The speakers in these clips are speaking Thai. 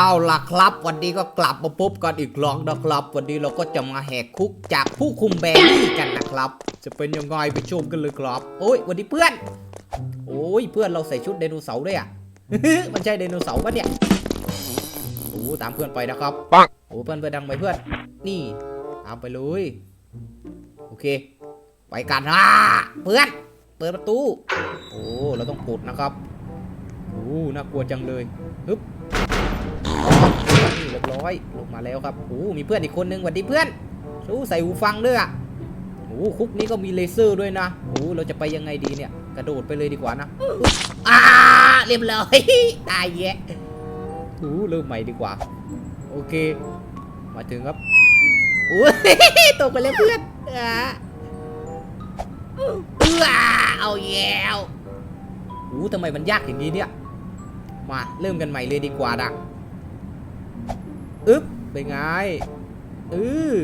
เอาล่ะครับ วันนี้ก็กลับมาพบกันอีกครั้งนะครับ วันนี้เราก็จะมาแหกคุกจากผู้คุมแบรี่กันนะครับ จะเป็นยังไงไปชมกันเลยครับ โอ้ยวันนี้เพื่อน โอ้ยเพื่อนเราใส่ชุดไดโนเสาร์ด้วยอะมันใช่ไดโนเสาร์ปะเนี่ยโอ้ตามเพื่อนไปนะครับปังโอ้เพื่อนเพื่อนดังไปเพื่อน นี่ตามไปเลยโอเค ไปกันอะเพื่อน เปิดประตู โอ้เราต้องปุดนะครับโอ้น่ากลัวจังเลยฮึบ รียบร้อยลงมาแล้วครับโอ้มีเพื่อนอีกคนนึงสวัสดีเพื่อนรู้ใส่หูฟังด้วยอะโอ้คุกนี้ก็มีเลเซอร์ด้วยนะโอ้เราจะไปยังไงดีเนี่ย กระโดดไปเลยดีกว่านะอ่าเรียบร้อยตายแยะโอ้เริ่มใหม่ดีกว่า โอเค มาถึงครับโอ้ยตกไปแล้วเพื่อนอ่าเออเอาแยวโอ้ทำไมมันยากอย่างนี้เนี่ย มาเริ่มกันใหม่เลยดีกว่านะ อึ๊บเป็นไงเออ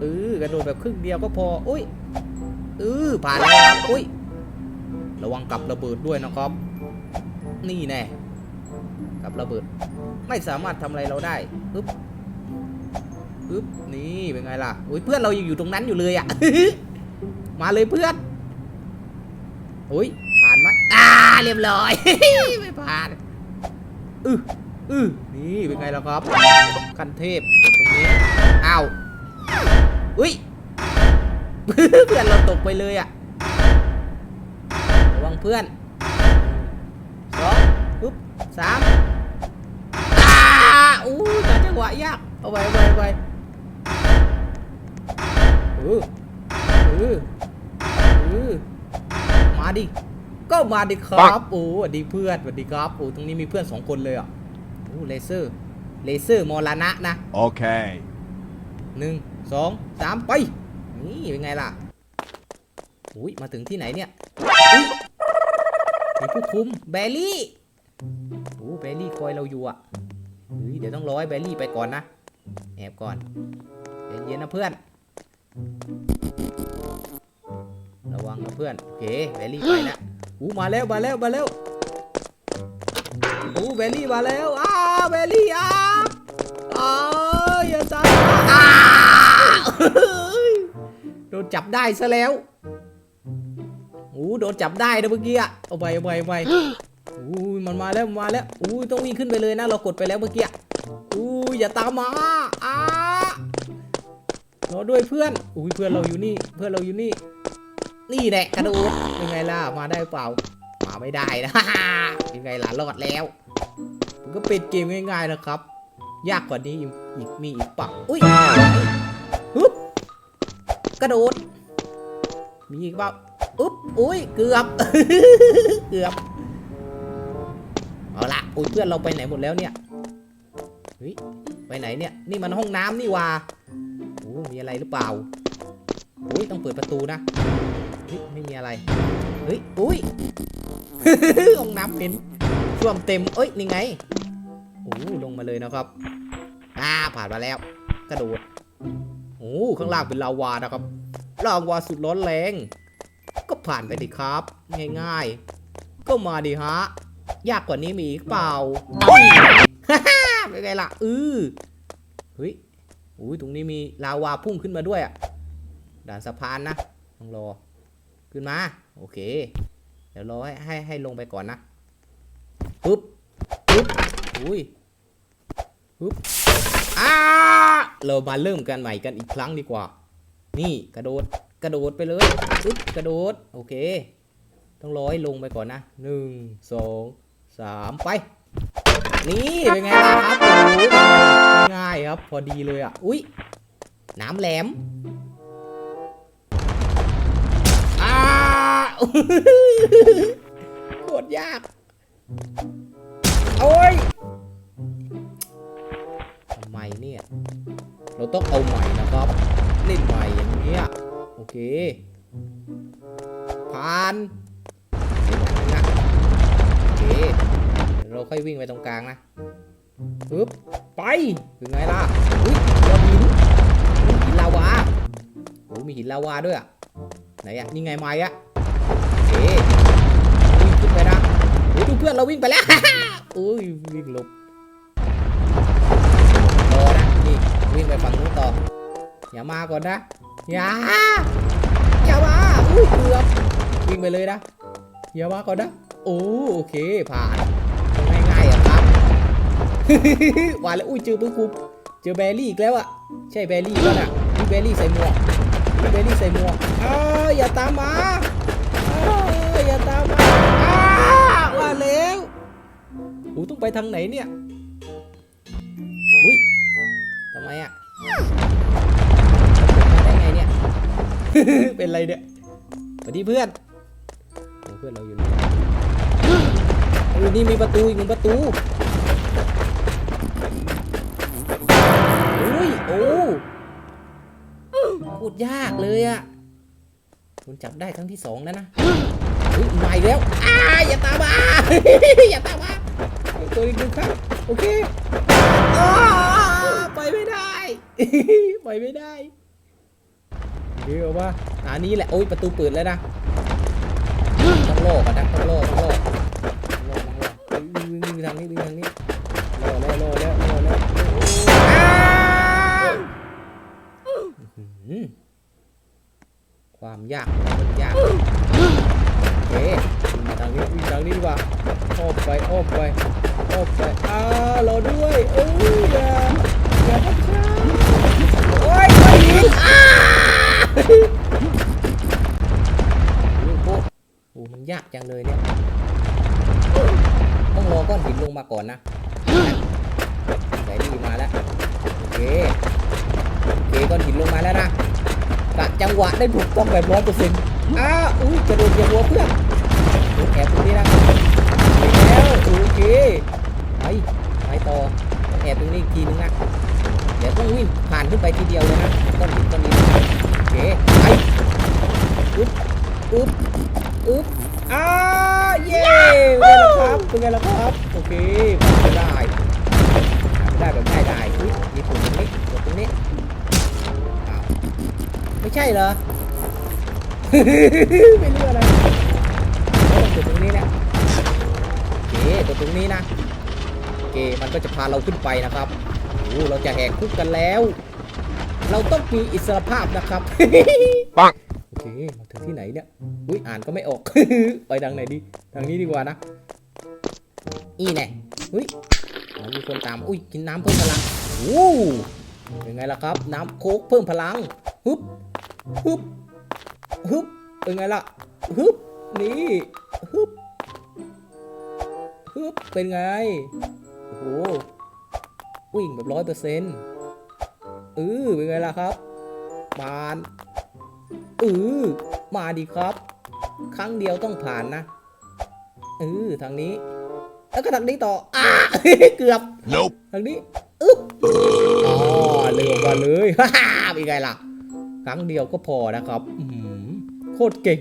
เอกระโดดแบบครึ่งเดียวก็พอ อุ้ยเออผ่านแล้วครับอุ้ย ระวังกับระเบิดด้วยนะครับ นี่แน่ กับระเบิด ไม่สามารถทำอะไรเราได้ อึ๊บ อึ๊บ นี่เป็นไงล่ะ อุ้ยเพื่อนเรายังอยู่ตรงนั้นอยู่เลยอะ มาเลยเพื่อน อุ้ยผ่านไหมอ่าเรียบร้อย ไม่ผ่าน อือ อือนี่เป็นไงล่ะครับคันเทพตรงนี้อ้าวอุ้ยเพื่อนเราตกไปเลยอะระวังเพื่อนสองปุ๊บสามอ้าอู้หาจังหวะยากเอาไว้เอาไว้เอาไว้เออเออเออมาดิก็มาดิครับโอ้สวัสดีเพื่อนสวัสดีครับโอ้ตรงนี้มีเพื่อนสองคนเลยอะ โอ้เลเซอร์ เลเซอร์มรณะนะ Okay. หนึ่งสองสามไป นี่เป็นไงล่ะอุ้ยมาถึงที่ไหนเนี่ยอุ๊ยมีผู้คุมแบลลี่โอ้แบลลี่คอยเราอยู่อะเฮ้ยเดี๋ยวต้องรอให้แบลลี่ไปก่อนนะ แอบก่อนใจเย็นๆนะเพื่อน ระวังนะเพื่อน โอเคแบลลี่ไปแล้วอู้มาแล้วมาแล้วมาแล้ว อู้แบลลี่มาแล้ว อ้าแบลลี่อ้าอ้าอย่าจับอ้าโดนจับได้ซะแล้วอู้โดนจับได้นะเมื่อกี้อะเอาไปเอาไปเอาไปอู้มันมาแล้วมันมาแล้วอู้ต้องวิ่งขึ้นไปเลยนะ เรากดไปแล้วเมื่อกี้อะอู้อย่าตามมาอ้ารอด้วยเพื่อนอุ้ยเพื่อนเราอยู่นี่ เพื่อนเราอยู่นี่ นี่แหละกระโดดเป็นไงล่ะ มาได้เปล่ามา ไม่ได้นะเป็นไงล่ะรอดแล้วมันก็เป็นเกมง่ายๆนะครับ ยากกว่านี้อีกมีอีกเปล่าอุ้ยฮึบกระโดด มีอีกเปล่าอุ๊บอุ้ยเกือบเกือบเอาละอุ้ยเพื่อนเราไปไหนหมดแล้วเนี่ยเฮ้ยไปไหนเนี่ย นี่มันห้องน้ำนี่ว่าโอ้มีอะไรหรือเปล่าอุ้ยต้องเปิดประตูนะเฮ้ยไม่มีอะไรเฮ้ยอุ้ย ห้องน้ำเป็นท่วมเต็มเอ้ยนี่ไงโอ้ลงมาเลยนะครับอ่าผ่านมาแล้ว กระโดดโอ้ข้างล่างเป็นลาวานะครับลาวาสุดร้อนแรง ก็ผ่านไปดิครับ ง่ายๆ ก็มาดิฮะยากกว่านี้มีอีกเปล่าเป็นไงล่ะอือเฮ้ยอุ้ยตรงนี้มีลาวาพุ่งขึ้นมาด้วยอะด่านสะพานนะต้องรอขึ้นมา โอเค เดี๋ยวรอให้ให้ให้ลงไปก่อนนะปึ๊บปึ๊บอุ้ยปึ๊บอ้าเรามาเริ่มกันใหม่กันอีกครั้งดีกว่า นี่กระโดดกระโดดไปเลยปึ๊บกระโดดโอเค ต้องรอให้ลงไปก่อนนะหนึ่งสองสามไป นี่เป็นไงล่ะครับโอ้โหเป็นไงล่ะง่ายครับพอดีเลยอะอุ้ยน้ำแหลม โคตรยาก โอ้ยทำไมเนี่ย เราต้องเอาใหม่นะครับ เล่นใหม่อย่างเงี้ย โอเค ผ่านเดี๋ยวนะโอเคเดี๋ยวเราค่อยวิ่งไปตรงกลางนะปึ๊บ ไปเป็นไงล่ะอุ้ยเจอหินหินลาวาโอ้มีหินลาวาด้วยอะไหนอะนี่ไงไม้อะ วิ่งขึ้นไปนะเฮ้ยเพื่อนเราวิ่งไปแล้วอุ้ยวิ่งลบรอนะนี่วิ่งไปฝั่งนู้นต่ออย่ามาก่อนนะอย่าอย่ามาอุ้ยเกือบวิ่งไปเลยนะอย่ามาก่อนนะโอ้โอเคผ่านง่ายๆอะครับหวานแล้วอุ้ยเจอปืนคุบเจอแบรี่อีกแล้วอะใช่แบรี่แล้วน่ะนี่แบรี่ใส่หมวกแบรี่ใส่หมวกอ้าอย่าตามมา อูต้องไปทางไหนเนี่ย อุ้ยทำไมอะได้ไงเนี่ย เป็นไรเนี่ยสวัสดีเพื่อนเพื่อนเราอยู่นี่เออนี่มีประตูอีกหนึ่งประตู อุ้ย โอ้พูดยากเลยอะคุณจับได้ครั้งที่สองแล้วนะ อุ้ยมาแล้วอ้าอย่าตามมา อย่าตามมาตัวอีกหนึ่งครับโอเคอ้าไปไม่ได้ไปไม่ได้เดี๋ยวว่าอันนี้แหละโอ้ยประตูเปิดแล้วนะต้องโลกก่อนนะต้องโลกต้องโลกต้องโลกต้องโลกวิ่งวิ่งวิ่งทางนี้วิ่งทางนี้โลแล้วโลแล้วโลแล้วความยากความยาก เควิ่งมาทางนี้วิ่งทางนี้ดีกว่าอ้อมไปอ้อมไปอ้อมไปอ้ารอด้วยเอ้ยอย่าอย่าทับช้าโอ้ยไม่ยิงอ้าโอ้โหมันยากจังเลยเนี่ยต้องรอก้อนหินลงมาก่อนนะแสดีมาแล้วโอเคโอเคก้อนหินลงมาแล้วนะกะจังหวะได้ถูกต้องแบบร้อยเปอร์เซ็นต์ อ้าอุ้ยกระโดดเหยียบหัวเพื่อนโอ้แอบตรงนี้นะไปแล้วโอเคไปไปต่อแอบตรงนี้อีกทีนึงนะเดี๋ยวต้องวิ่งผ่านขึ้นไปทีเดียวเลยนะก้นหินก้นนี้โอเคไปอึ๊บอึ๊บอึ๊บอ้าเย้เป็นไงล่ะครับเป็นไงล่ะครับโอเคผ่ไปได้ผ่ไปได้แบบง่ายดายอุ๊ยมีปุ่มตรงนี้กดตรงนี้ไม่ใช่เหรอ ไม่รู้อะไรเราต้องกดตรงนี้นะโอเคกดตรงนี้นะโอเคมันก็จะพาเราขึ้นไปนะครับโอ้เราจะแหกคุกกันแล้ว เราต้องมีอิสรภาพนะครับปังโอเคมาถึงที่ไหนเนี่ยอุ้ยอ่านก็ไม่ออกไปทางไหนดีทางนี้ดีกว่านะอีแน่อุ้ยอ๋อมีคนตามอุ้ยกินน้ำเพิ่มพลังโอ้เป็นไงล่ะครับ น้ำโค้กเพิ่มพลังฮึบฮึบ ฮึบเป็นไงล่ะฮึบนี่ฮึบฮึบเป็นไง โอ้โหวิ่งแบบร้อยเปอร์เซ็นต์เออเป็นไงล่ะครับบานเออมาดีครับ ครั้งเดียวต้องผ่านนะเออทางนี้ แล้วก็ทางนี้ต่ออ่าเกือบ Nope. ทางนี้อึ๊บอ๋อเร็วมาเลยฮ่าเป็นไงล่ะ ครั้งเดียวก็พอนะครับอื้อหือ โคตรเก่ง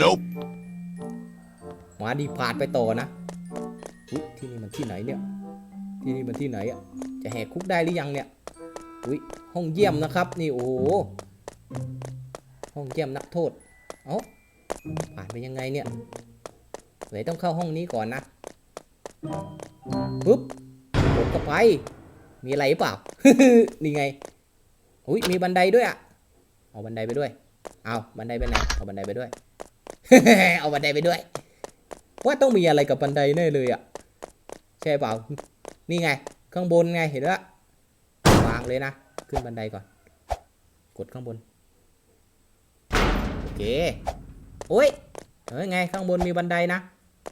Nope. มาดีผ่านไปต่อนะอุ๊ยที่นี่มันที่ไหนเนี่ย ที่นี่มันที่ไหนอะ จะแหกคุกได้หรือยังเนี่ย อุ้ยห้องเยี่ยมนะครับ นี่โอ้โห ห้องเยี่ยมนักโทษ เอ้าผ่านไปยังไงเนี่ยเลยต้องเข้าห้องนี้ก่อนนะปึ๊บกดเข้าไป มีอะไรหรือเปล่า นี่ไง อุ้ยมีบันไดด้วยอะ เอาบันไดไปด้วย เอาบันไดไปไหนเอาบันไดไปด้วย เอาบันไดไปด้วย ว่าต้องมีอะไรกับบันไดแน่เลยอะ ใช่เปล่า นี่ไง ข้างบนไงเห็นแล้ววางเลยนะ ขึ้นบันไดก่อน กดข้างบน โอเค โอ้ยเฮ้ยไง ข้างบนมีบันไดนะ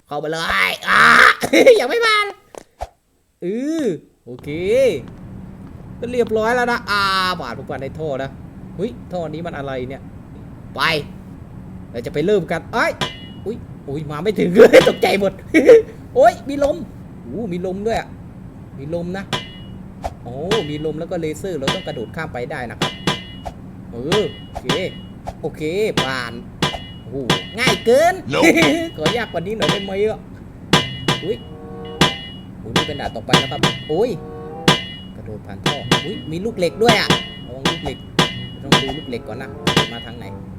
เข้าไปเลยอ่ายังไม่มาเออโอเค ก็เรียบร้อยแล้วนะ อ่าบาดพวกมันในท่อนะเฮ้ยท่อนี้มันอะไรเนี่ย ไป เราจะไปเริ่มกันเอ้ยอุ้ยอุ้ยมาไม่ถึงเลยตกใจหมด โอ้ยมีลมอู้มีลมด้วยอะมีลมนะ โอ้ มีลมแล้วก็เลเซอร์เราต้องกระโดดข้ามไปได้นะครับ เออ โอเค โอเค ผ่านโอ้โหง่ายเกิน Nope ขอยากกว่านี้หน่อยได้ไหมอะอุ้ยโอ้ยนี่เป็นด่านต่อไปนะครับโอ้ย กระโดดผ่านท่อ อุ้ย มีลูกเหล็กด้วยอะระวังลูกเหล็ก ต้องดูลูกเหล็กก่อนนะ มาทางไหนอุ้ย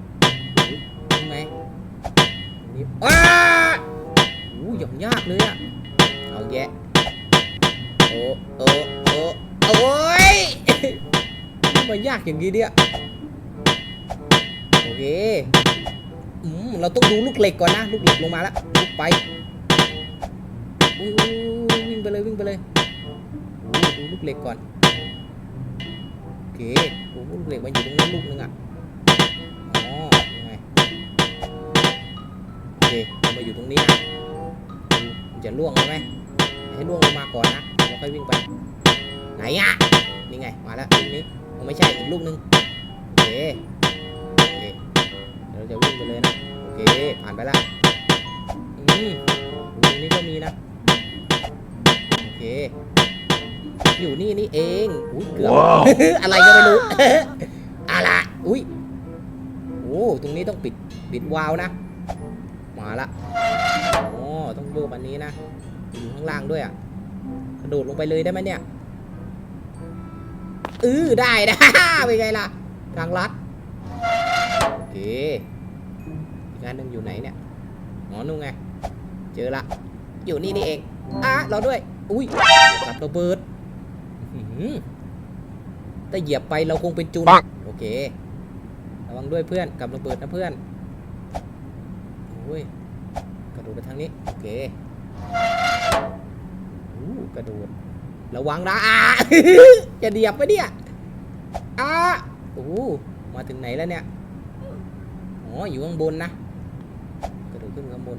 ทางไหนนี่อ้าโอ้ยอย่างยากเลยอะเอาแยะโอ้โอ้โอ้โอ้ยมมยากอย่างนี้เนี่ยโอเคอืมเราต้องดูลูกเหล็กก่อนนะ ลูกเหล็กลงมาแล้วลุกไปอู้วิ่งไปเลยวิ่งไปเลยดูลูกเหล็กก่อนโอเคโอ้ลูกเหล็กมันอยู่ตรงนั้นลูกนึงอะอ๋อยังไง โอเคมันมาอยู่ตรงนี้นะดูมันจะล่วงไหมให้ล่วงลงมาก่อนนะแล้วค่อยวิ่งไป ไหนอะนี่ไงมาแล้วลูกนี้มันไม่ใช่อีกลูกนึงโอเคโอเคเดี๋ยวเราจะวิ่งไปเลยนะโอเคผ่านไปละอืมตรงนี้ก็มีนะโอเค อยู่นี่นี่เองอุ้ยเกือบว้าวอะไรก็ไม่รู้อะไรอุ้ยโอ้ตรงนี้ต้องปิดปิดวาล์วนะมาละโอ้ต้องโยกอันนี้นะอยู่ข้างล่างด้วยอะกระโดดลงไปเลยได้ไหมเนี่ยเออได้นะเป็นไงล่ะทางลัดโอเคอีกอันหนึ่งอยู่ไหนเนี่ยหมอนุ่งไงเจอละอยู่นี่นี่เองอะรอด้วยอุ้ยกับระเบิดอื้อหือถ้าเหยียบไปเราคงเป็นจุนปังโอเคระวังด้วยเพื่อนกับระเบิดนะเพื่อนโอ้ยกระโดไปทางนี้ โอเคอู้กระโดดระวังนะอ่าจะเดียบไปเนี่ยอ่าโอ้มาถึงไหนแล้วเนี่ยอ๋ออยู่ข้างบนนะกระโดดขึ้นข้างบน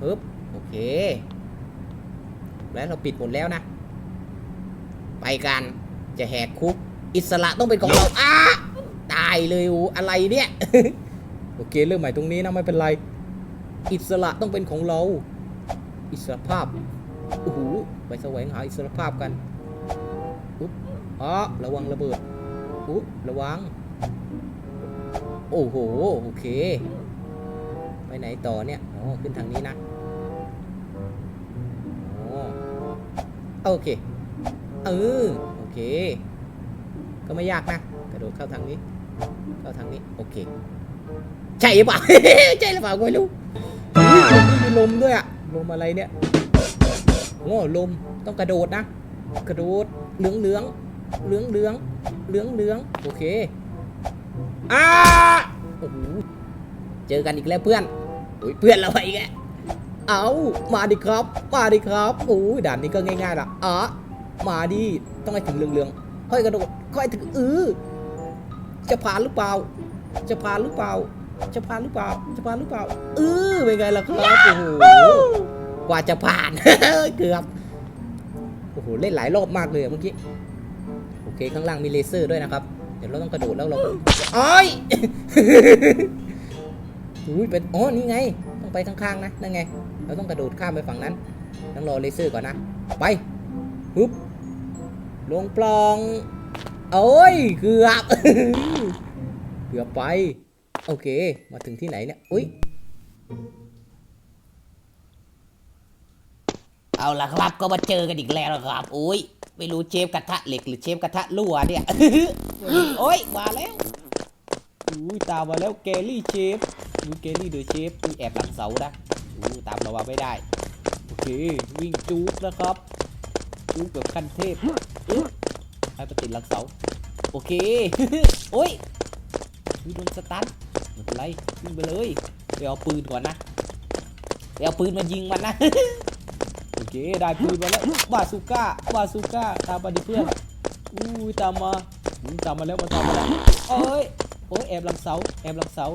ปึ๊บโอเค แล้วเราปิดหมดแล้วนะ ไปกันจะแหกคุก อิสระต้องเป็นของเราอ้าตายเลยอูอะไรเนี่ย โอเคเริ่มใหม่ตรงนี้นะไม่เป็นไร อิสระต้องเป็นของเรา อิสรภาพโอ้โหไปแสวงหาอิสรภาพกันอุ๊บอ๋อระวังระเบิดอุ๊บระวัง โอ้โห โอเค ไปไหนต่อเนี่ย อ๋อ ขึ้นทางนี้นะอ๋อโอเค เออ โอเค ก็ไม่ยากนะ กระโดดเข้าทางนี้ เข้าทางนี้ โอเค ใช่หรือเปล่า ใช่หรือเปล่าก็ไม่รู้ อุ๊ยมมีลมด้วยอะลมอะไรเนี่ยโอ้ลมต้องกระโดดนะ กระโดดเหลืองเหลืองเหลืองเหลืองเหลืองเหลืองโอเคอ้าโอ้โหเจอกันอีกแล้วเพื่อนอุ้ยเพื่อนเราไปอีกแล้วเอามาดิครับ มาดิครับโอ้ยด่านนี้ก็ง่ายๆละอ๋อมาดิต้องให้ถึงเหลืองเหลืองๆค่อยกระโดดค่อยถึงเออจะผ่านหรือเปล่า จะผ่านหรือเปล่า จะผ่านหรือเปล่า จะผ่านหรือเปล่า เออเป็นไงล่ะครับโอ้โหกว่าจะผ่าน เกือบ โอ้โห เล่นหลายรอบมากเลยเมื่อกี้ โอเค ข้างล่างมีเลเซอร์ด้วยนะครับ เดี๋ยวเราต้องกระโดดแล้วเราอ้อยอุ้ยเป็น อ๋อ นี่ไง ต้องไปข้างๆนะ นั่นไง เราต้องกระโดดข้ามไปฝั่งนั้น ต้องรอเลเซอร์ก่อนนะ ไปฮึบลงปลอง โอ้ย เกือบ เกือบไป โอเค มาถึงที่ไหนเนี่ย อุ้ย เอาละครับ ก็มาเจอกันอีกแล้วนะครับ อุ้ย ไม่รู้เชฟกระทะเหล็กหรือเชฟกระทะรั่วเนี่ย โอ้ย มาแล้ว อุ้ย ตามมาแล้วเกลลี่เชฟอุ้ยเกลลี่เดอะเชฟอุ้ยแอบหลังเสานะอุ้ยตามเรามาไม่ได้ โอเค วิ่งจู๊กนะครับ จู๊กแบบขั้นเทพอึ๊บให้ไปติดหลังเสา โอเคโอ้ย อุ้ยโดนสตันไม่เป็นไรวิ่งไปเลยเดี๋ยวเอาปืนก่อนนะเดี๋ยวเอาปืนมายิงมันนะ โอเคได้ปืนมาแล้วบาซูก้าบาซูก้าตามมาดิเพื่อนอู้ยตามมาตามมาแล้วมาตามมาแล้วโอ้ยโอ้ยแอบหลังเสาแอบหลังเสา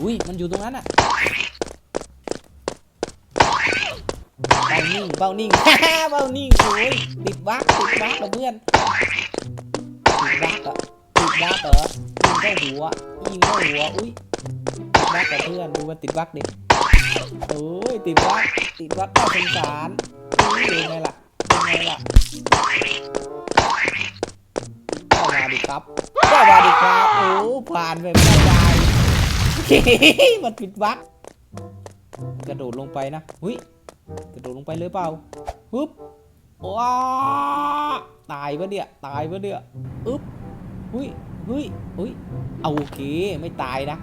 อุ้ยมันอยู่ตรงนั้นอะเบานิ่งเบานิ่งเบานิ่งโอ้ยติดบั๊กติดบั๊กเหรอเพื่อนติดบั๊กอะติดบั๊กเหรอ ยิงเข้าหัวยิงเข้าหัว อุ้ยติดบั๊กกับเพื่อนดูมันติดบั๊กดิโอ้ยติดวัดติดวัดน่าสงสารอุ้ยเป็นไงล่ะเป็นไงล่ะก็มาดิครับก็มาดิครับโอ้ผ่านไปไม่ได้มันปิดวัดกระโดดลงไปนะหุ้ยกระโดดลงไปเลยเปล่าฮึบว้าตายปะเนี่ย ตายปะเนี่ย อึ๊บหุย หุยหุยเอาโอเคไม่ตายนะ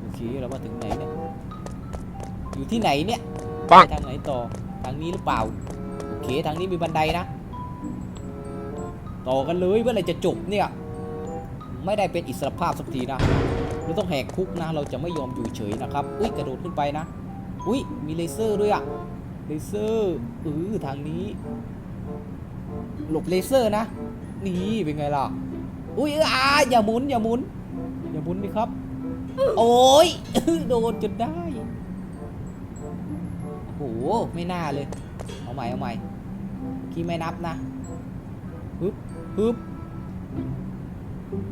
โอเคเรามาถึงไหนเนี่ยอยู่ที่ไหนเนี่ยปังไปทางไหนต่อทางนี้หรือเปล่าโอเคทางนี้มีบันไดนะ ต่อกันเลยเมื่อไหรจะจบเนี่ยไม่ได้เป็นอิสรภาพสักทีนะเราต้องแหกคุกนะ เราจะไม่ยอมอยู่เฉยนะครับ อุ้ยกระโดดขึ้นไปนะ อุ้ยมีเลเซอร์ด้วยอะเลเซอร์เออทางนี้ หลบเลเซอร์นะ นี่เป็นไงล่ะ อุ้ยเอออาอย่าหมุนอย่าหมุน อย่าหมุนดิครับ โอ้ยโดนจนได้โอ้โหไม่น่าเลย เอาใหม่เอาใหม่ขี้ไม่นับนะฮึบฮึบ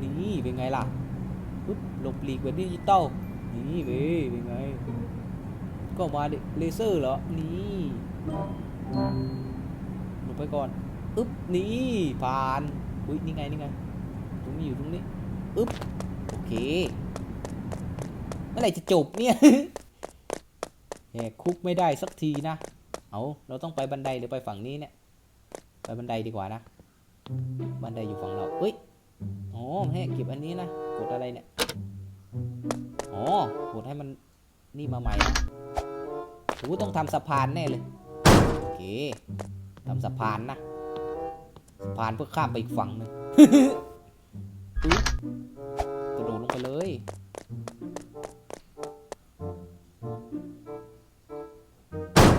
นี่เป็นไงล่ะฮึบหลบหลีกแบบดิจิตอลนี่เว้ยเป็นไง ก็มาดิเลเซอร์เหรอ นี่หลบไปก่อน อึ๊บ นี่ ผ่าน อุ้ยนี่ไง นี่ไง ตรงนี้อยู่ตรงนี้อึ๊บโอเคเมื่อไหร่จะจบเนี่ยแหกคุกไม่ได้สักทีนะเอาเราต้องไปบันไดหรือไปฝั่งนี้เนี่ยไปบันไดดีกว่านะบันไดอยู่ฝั่งเราเอ้ยอ๋อมันให้เก็บอันนี้นะกดอะไรเนี่ยอ๋อกดให้มันนี่มาใหม่นะโอ้ต้องทำสะพานแน่เลยโอเคทำสะพานนะสะพานเพื่อข้ามไปอีกฝั่งหนึ่งอุ๊ย กระโดดลงไปเลย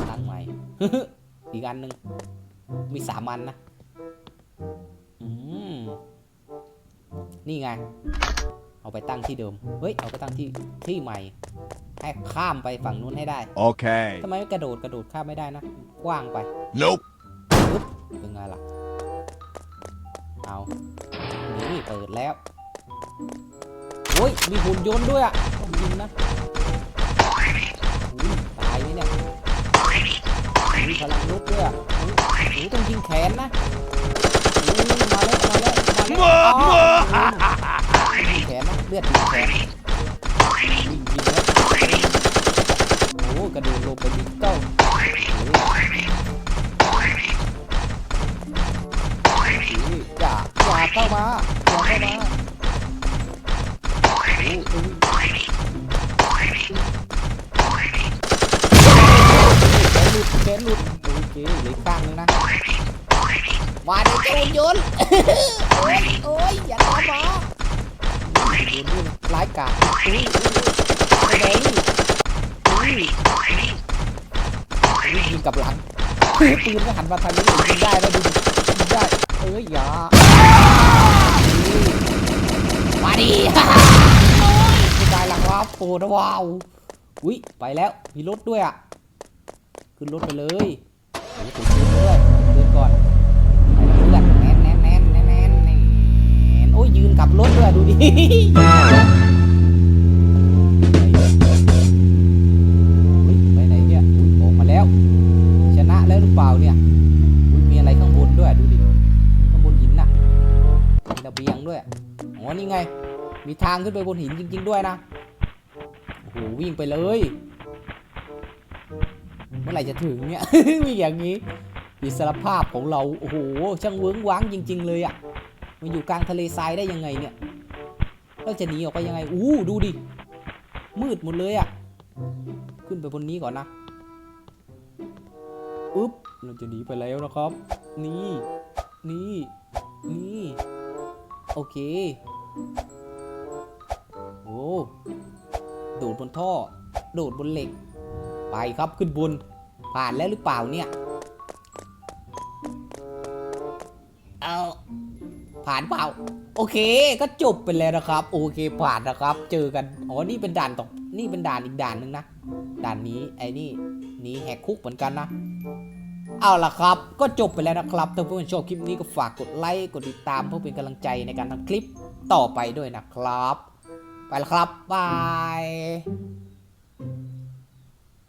ตั้งใหม่ อีกอันหนึ่ง มีสามอันนะ อืม นี่ไง เอาไปตั้งที่เดิม เฮ้ย เอาไปตั้งที่ที่ใหม่ ให้ข้ามไปฝั่งนู้นให้ได้ Okay. ทำไมไม่กระโดดกระโดดข้ามไม่ได้นะ กว้างไป Nope. มีหุ่นยนต์ด้วยอะต้องยิงนะตายไหมเนี่ยมีพลังลุกด้วยอะอุ้ยอุ้ยต้องยิงแขนนะมาแล้วมาแล้วมาแล้วยิงแขนนะเลือดยิงแขนยิงยิงแล้วโอ้กระโดดลงไปยิงเก้าโอ้ยอย่าอย่าเข้ามาอย่าเข้ามาโอ้ยแขน หลุดแขนหลุดโอเคเหลือข้างนึงนะมาดิเจ้าหุ่นยนโอ้ยโอ้ยอย่าตามมาหุ่นนี่ร้ายกาจอุ้ยไปไหนอุ้ยอยยิงกับหลังปืนก็หันมาทางนี้ยิงได้แล้วดูดิยิงได้เอ้ยอย่ามาดิ โปนะว้าวอุ้ยไปแล้วมีรถด้วยอะขึ้นรถไปเลยโอ้ยถึงขึ้นด้วยเดินก่อนเพื่อนแน่นแน่นแน่นแน่นแน่นโอ้ยยืนกับรถด้วยดูดิไปไหนเนี่ยออกมาแล้ว ชนะแล้วหรือเปล่าเนี่ยอุ๊ยมีอะไรข้างบนด้วยดูดิข้างบนหินน่ะมีระเบียงด้วยอ๋อนี่ไง มีทางขึ้นไปบนหินจริง ๆ ด้วยนะ โหวิ่งไปเลย เมื่อไหร่จะถึงเนี่ย วิ่งอย่างนี้ อิสรภาพของเราโอ้โหช่างเวิ้งว้างจริง ๆ เลยอะ่ะมันอยู่กลางทะเลทรายได้ยังไงเนี่ยเราจะหนีออกไปยังไงอู้ดูดิมืดหมดเลยอะ่ะ ขึ้นไปบนนี้ก่อนนะอุ๊บเราจะหนีไปแล้วนะครับ นี่ นี่ นี่ โอเค โอ้ ดูดบนท่อโดดบนเหล็ก ไปครับขึ้นบน ผ่านแล้วหรือเปล่าเนี่ย เอาผ่านเปล่า โอเคก็จบไปแล้วนะครับ โอเคผ่านนะครับ เจอกัน อ๋อ นี่เป็นด่านต่อนี่เป็นด่านอีกด่านหนึ่งนะ ด่านนี้ไอ้นี่นีแหกคุกเหมือนกันนะเอาล่ะครับ ก็จบไปแล้วนะครับ ถ้าเพื่อนๆชอบคลิปนี้ก็ฝากกดไลค์ กดติดตามเพื่อเป็นกำลังใจในการทำคลิปต่อไปด้วยนะครับ ไปแล้วครับบาย